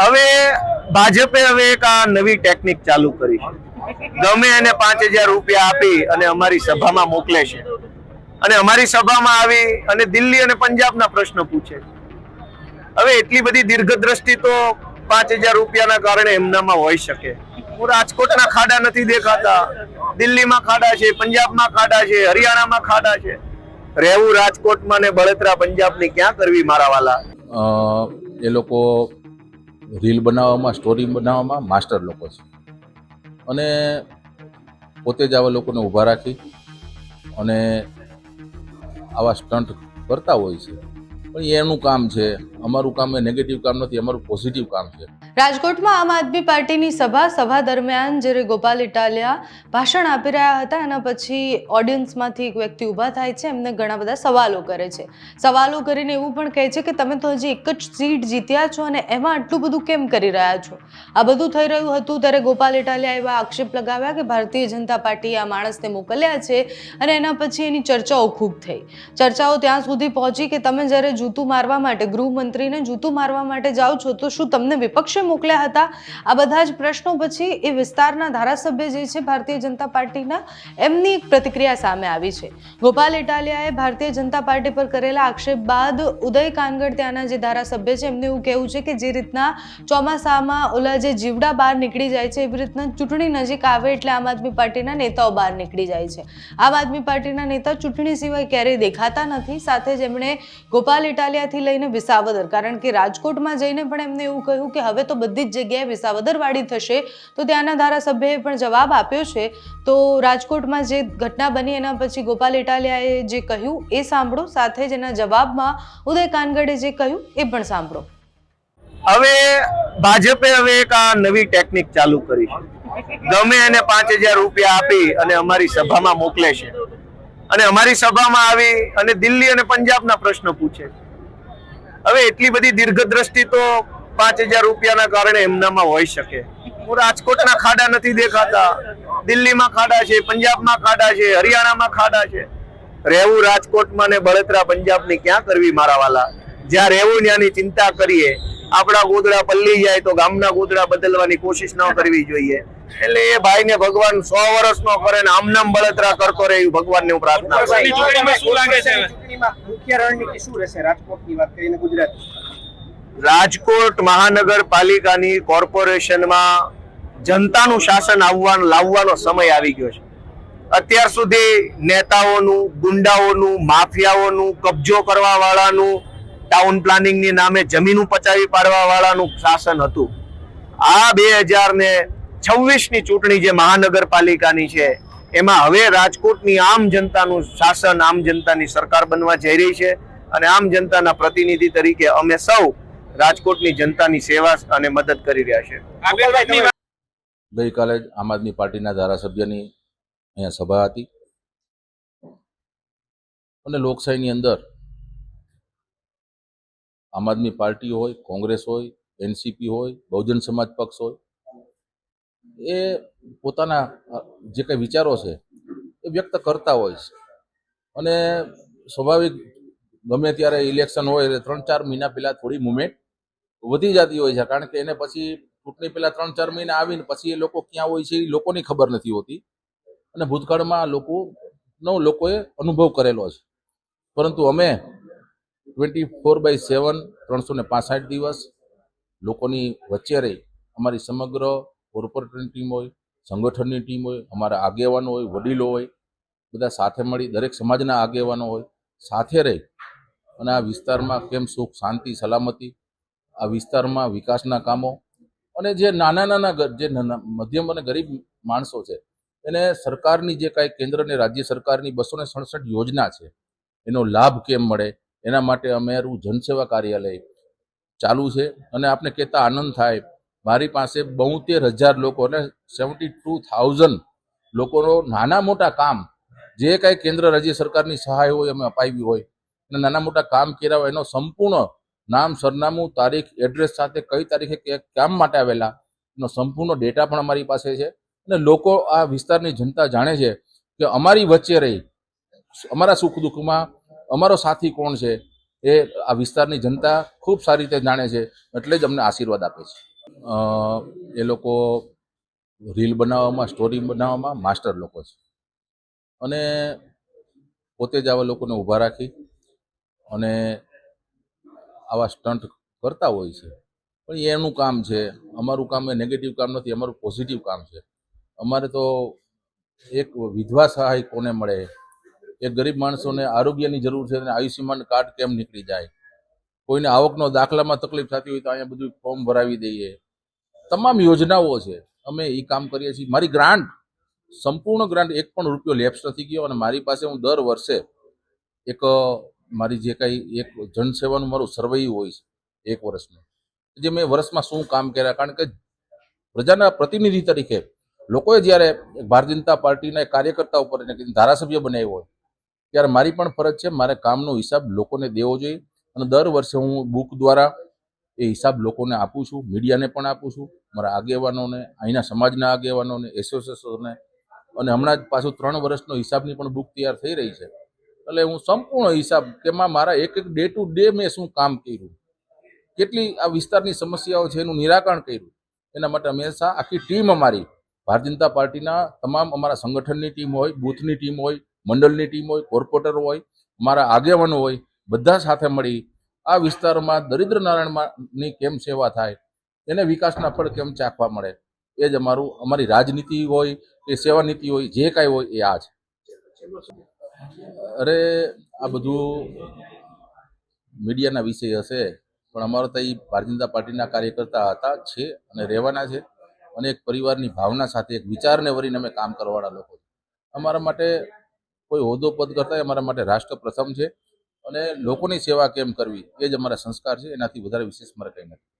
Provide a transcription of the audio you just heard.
હવે ભાજપે હવે એક આ નવી ટેકનિક ચાલુ કરી. છે ગમે એને પાંચ હજાર રૂપિયા આપી અને અમારી સભામાં મોકલે છે. અને અમારી સભામાં આવી અને દિલ્હી અને પંજાબના પ્રશ્ન પૂછે હવે એટલી બધી દીર્ઘદ્રષ્ટિ તો પાંચ હજાર રૂપિયાના કારણે એમનામાં હોઈ શકે. હું રાજકોટના ખાડા નથી દેખાતા. દિલ્હીમાં ખાડા છે, પંજાબમાં ખાડા છે, હરિયાણામાં ખાડા છે. રહેવું રાજકોટમાં ને બળતરા પંજાબની ક્યાં કરવી મારા વાલા? એ લોકો રીલ બનાવવામાં, સ્ટોરી બનાવવામાં માસ્ટર લોકો છે. અને પોતે જ આવા લોકોને ઊભા રાખી અને આવા સ્ટન્ટ કરતા હોય છે. પણ એ કામ છે. અમારું કામ એ નેગેટિવ કામ નથી, અમારું પોઝિટિવ કામ છે. રાજકોટમાં આમ આદમી પાર્ટીની સભા સભા દરમિયાન જ્યારે ગોપાલ ઇટાલિયા ભાષણ આપી રહ્યા હતા, એના પછી ઓડિયન્સમાંથી એક વ્યક્તિ ઊભા થાય છે, એમને ઘણા બધા સવાલો કરે છે. સવાલો કરીને એવું પણ કહે છે કે તમે તો હજી એક જ સીટ જીત્યા છો અને એમાં આટલું બધું કેમ કરી રહ્યા છો? આ બધું થઈ રહ્યું હતું ત્યારે ગોપાલ ઇટાલિયા એવા આક્ષેપ લગાવ્યા કે ભારતીય જનતા પાર્ટીએ આ માણસને મોકલ્યા છે અને એના પછી એની ચર્ચાઓ ખૂબ થઈ. ચર્ચાઓ ત્યાં સુધી પહોંચી કે તમે જ્યારે જૂતું મારવા માટે, ગૃહમંત્રીને જૂતું મારવા માટે જાઓ છો, તો શું તમને વિપક્ષે મોકલ્યા હતા? આ બધા જ પ્રશ્નો પછી એ વિસ્તારના ધારાસભ્ય જે છે, ભારતીય જનતા પાર્ટીના, એમની એક પ્રતિક્રિયા સામે આવી છે. ગોપાલ ઇટાલિયાએ ભારતીય જનતા પાર્ટી પર કરેલા આક્ષેપ બાદ ઉદય કાનગડ ત્યાંના જે ધારાસભ્ય છે, એમને એવું કહેવું છે કે જે રીતના ચોમાસામાં ઓલા જે જીવડા બહાર નીકળી જાય છે, એવી રીતના ચૂંટણી નજીક આવે એટલે આમ આદમી પાર્ટીના નેતાઓ બહાર નીકળી જાય છે. આમ આદમી પાર્ટીના નેતા ચૂંટણી સિવાય ક્યારેય દેખાતા નથી. સાથે જ એમણે ગોપાલ ઇટાલિયાથી લઈને વિસાવદર. કારણ કે રાજકોટમાં જઈને પણ એમને એવું કહ્યું કે હવે તો બધી જ જગ્યાએ વિસાવદરવાળી થશે. તો ત્યાંના ધારાસભ્યએ પણ જવાબ આપ્યો છે. તો રાજકોટમાં જે ઘટના બની એના પછી ગોપાલ ઇટાલિયાએ જે કહ્યું એ સાંભળો. સાથે જ એના જવાબમાં ઉદય કાનગડે જે કહ્યું એ પણ સાંભળો. હવે ભાજપે હવે એક આ નવી ટેકનિક ચાલુ કરી. છે ગમે એને પાંચ હજાર રૂપિયા આપી અને અમારી સભામાં મોકલે છે. અને અમારી સભામાં આવી અને દિલ્હી અને પંજાબના પ્રશ્નો પૂછે હવે એટલી બધી દીર્ઘદ્રષ્ટિ તો પાંચ હજાર રૂપિયાના કારણે એમનામાં હોઈ શકે. રાજકોટના ખાડા નથી દેખાતા. દિલ્હીમાં ખાડા છે, પંજાબમાં ખાડા છે, હરિયાણામાં ખાડા છે. રહેવું રાજકોટમાં ને બળતરા પંજાબની ક્યાં કરવી મારા વાલા? જ્યાં રહેવું ત્યાંની ચિંતા કરીએ. આપણા ગોદડા પલ્લી જાય તો ગામના ગોદડા બદલવાની કોશિશ ન કરવી જોઈએ. એટલે એ ભાઈને ભગવાન સો વર્ષ નો કરે ને આમનામ બળતરા કરતો રહે એવી ભગવાનને હું પ્રાર્થના કરું લોકસભાની ચૂંટણીમાં શું લાગે છે હવે? ચૂંટણીમાં મુખ્ય રણનીતિ શું રહેશે? રાજકોટની વાત કરીને ગુજરાત. રાજકોટ મહાનગરપાલિકાની કોર્પોરેશનમાં જનતાનું શાસન આવવાનું લાવવાનો સમય આવી ગયો છે. અત્યાર સુધી નેતાઓનું ગુંડાઓનું માફિયાઓનું કબજો કરવા વાળાનું ટાઉન પ્લાનિંગની નામે જમીનું પચાવી પાડવા વાળાનું શાસન હતું. આ બે હજાર ને છવ્વીસની ચૂંટણી જે મહાનગરપાલિકાની છે, એમાં હવે રાજકોટની આમ જનતાનું શાસન, આમ જનતાની સરકાર બનવા જઈ રહી છે અને આમ જનતાના પ્રતિનિધિ તરીકે અમે સૌ રાજકોટની જનતાની સેવા અને મદદ કરી રહ્યા છે ગઈકાલે જ આમ આદમી પાર્ટીના ધારાસભ્યની અહીંયા સભા હતી અને લોકશાહીની અંદર આમ આદમી પાર્ટી હોય, કોંગ્રેસ હોય, એનસીપી હોય, બહુજન સમાજ પક્ષ હોય એ પોતાના જે કંઈ વિચારો છે, એ વ્યક્ત કરતા હોય છે. અને સ્વાભાવિક ગમે ત્યારે ઇલેક્શન હોય એટલે ત્રણ ચાર મહિના પહેલાં થોડી મુમેન્ટ વધી જતી હોય છે, કારણ કે એને પછી ચૂંટણી પહેલાં ત્રણ ચાર મહિના આવીને પછી એ લોકો ક્યાં હોય છે એ લોકોની ખબર નથી હોતી. અને ભૂતકાળમાં લોકોનો લોકોએ અનુભવ કરેલો છે. પરંતુ અમે ટ્વેન્ટી ફોર બાય સેવન ત્રણસો ને દિવસ લોકોની વચ્ચે રહી. અમારી સમગ્ર કોર્પોરેટરની ટીમ હોય, સંગઠનની ટીમ હોય, અમારા આગેવાનો હોય, વડીલો હોય, બધા સાથે મળી દરેક સમાજના આગેવાનો હોય, સાથે રહી અને આ વિસ્તારમાં કેમ સુખ, શાંતિ, સલામતી, આ વિસ્તારમાં વિકાસના કામો અને જે નાના નાના જે મધ્યમ અને ગરીબ માણસો છે, એને સરકારની જે કાંઈ કેન્દ્ર અને રાજ્ય સરકારની બસો ને સડસઠ યોજના છે, એનો લાભ કેમ મળે? એના માટે અમારું જનસેવા કાર્યાલય ચાલુ છે અને આપને કહેતા આનંદ થાય મારી પાસે બોતેર હજાર લોકો એટલે સેવન્ટી ટુ થાઉઝન્ડ લોકોનો નાના મોટા કામ, જે કાંઈ કેન્દ્ર રાજ્ય સરકારની સહાય હોય અમે અપાવી હોય, અને નાના મોટા કામ કર્યા હોય એનો સંપૂર્ણ નામ, સરનામું, તારીખ, એડ્રેસ સાથે કઈ તારીખે કામ માટે આવેલા, એનો સંપૂર્ણ ડેટા પણ અમારી પાસે છે. અને લોકો આ વિસ્તારની જનતા જાણે છે કે અમારી વચ્ચે રહી, અમારા સુખ દુઃખમાં અમારો સાથી કોણ છે એ આ વિસ્તારની જનતા ખૂબ સારી રીતે જાણે છે, એટલે જ અમને આશીર્વાદ આપે છે. એ લોકો રીલ બનાવવામાં, સ્ટોરી બનાવવામાં માસ્ટર લોકો છે. અને પોતે જ આવા લોકોને ઊભા રાખી અને આવા સ્ટન્ટ કરતા હોય છે. પણ એ એનું કામ છે. અમારું કામ એ નેગેટિવ કામ નથી, અમારું પોઝિટિવ કામ છે. અમારે તો એક વિધવા સહાય કોને મળે? એક ગરીબ માણસોને આરોગ્યની જરૂર છે અને આયુષ્યમાન કાર્ડ કેમ નીકળી જાય? કોઈને આવકનો દાખલામાં તકલીફ થતી હોય તો અહીંયા બધું ફોર્મ ભરાવી દઈએ. તમામ યોજનાઓ છે. અમે એ કામ કરીએ છીએ. મારી ગ્રાન્ટ, સંપૂર્ણ ગ્રાન્ટ એક પણ રૂપિયો લેપ્સ નથી ગયો અને મારી પાસે હું દર વર્ષે એક મારી જે કાંઈ એક જનસેવાનું મારું સર્વૈયું હોય છે, એક વર્ષનું. જે મેં વર્ષમાં શું કામ કર્યા? કારણ કે પ્રજાના પ્રતિનિધિ તરીકે લોકોએ જ્યારે ભારતીય જનતા પાર્ટીના કાર્યકર્તા ઉપર એને ધારાસભ્ય બનાવ્યો હોય, ત્યારે મારી પણ ફરજ છે, મારે કામનો હિસાબ લોકોને દેવો જોઈએ અને દર વર્ષે હું બુક દ્વારા એ હિસાબ લોકોને આપું છું, મીડિયાને પણ આપું છું, મારા આગેવાનોને, અહીંના સમાજના આગેવાનોને, એસોસિએશનોને. અને હમણાં જ પાછું ત્રણ વર્ષનો હિસાબની પણ બુક તૈયાર થઈ રહી છે. એટલે હું સંપૂર્ણ હિસાબ તેમાં મારા એક એક ડે ટુ ડે મેં શું કામ કર્યું? કેટલી આ વિસ્તારની સમસ્યાઓ છે એનું નિરાકરણ કર્યું? એના માટે હંમેશા આખી ટીમ અમારી, ભારતીય જનતા પાર્ટીના તમામ અમારા સંગઠનની ટીમ હોય, બૂથની ટીમ હોય, મંડળની ટીમ હોય, કોર્પોરેટર હોય મારા આગેવાનો હોય, બધા સાથે મળી આ વિસ્તારમાં દરિદ્ર નારાયણની કેમ સેવા થાય? એને વિકાસના ફળ કેમ ચાખવા મળે? એ જ અમારું, અમારી રાજનીતિ હોય કે સેવા નીતિ હોય, જે કાંઈ હોય એ આ છે અરે, આ બધું મીડિયાના વિષય હશે, પણ અમારો તો એ ભારતીય જનતા પાર્ટીના કાર્યકર્તા હતા, છે અને રહેવાના છે. અને એક પરિવારની ભાવના સાથે, એક વિચારને વરીને અમે કામ કરવાવાળા લોકો અમારા માટે કોઈ હોદ્દો પદ કરતા અમારા માટે રાષ્ટ્ર પ્રથમ છે. અને લોકોની સેવા કેમ કરવી એ જ અમારા સંસ્કાર છે. એનાથી વધારે વિશેષ મારે કંઈ નથી.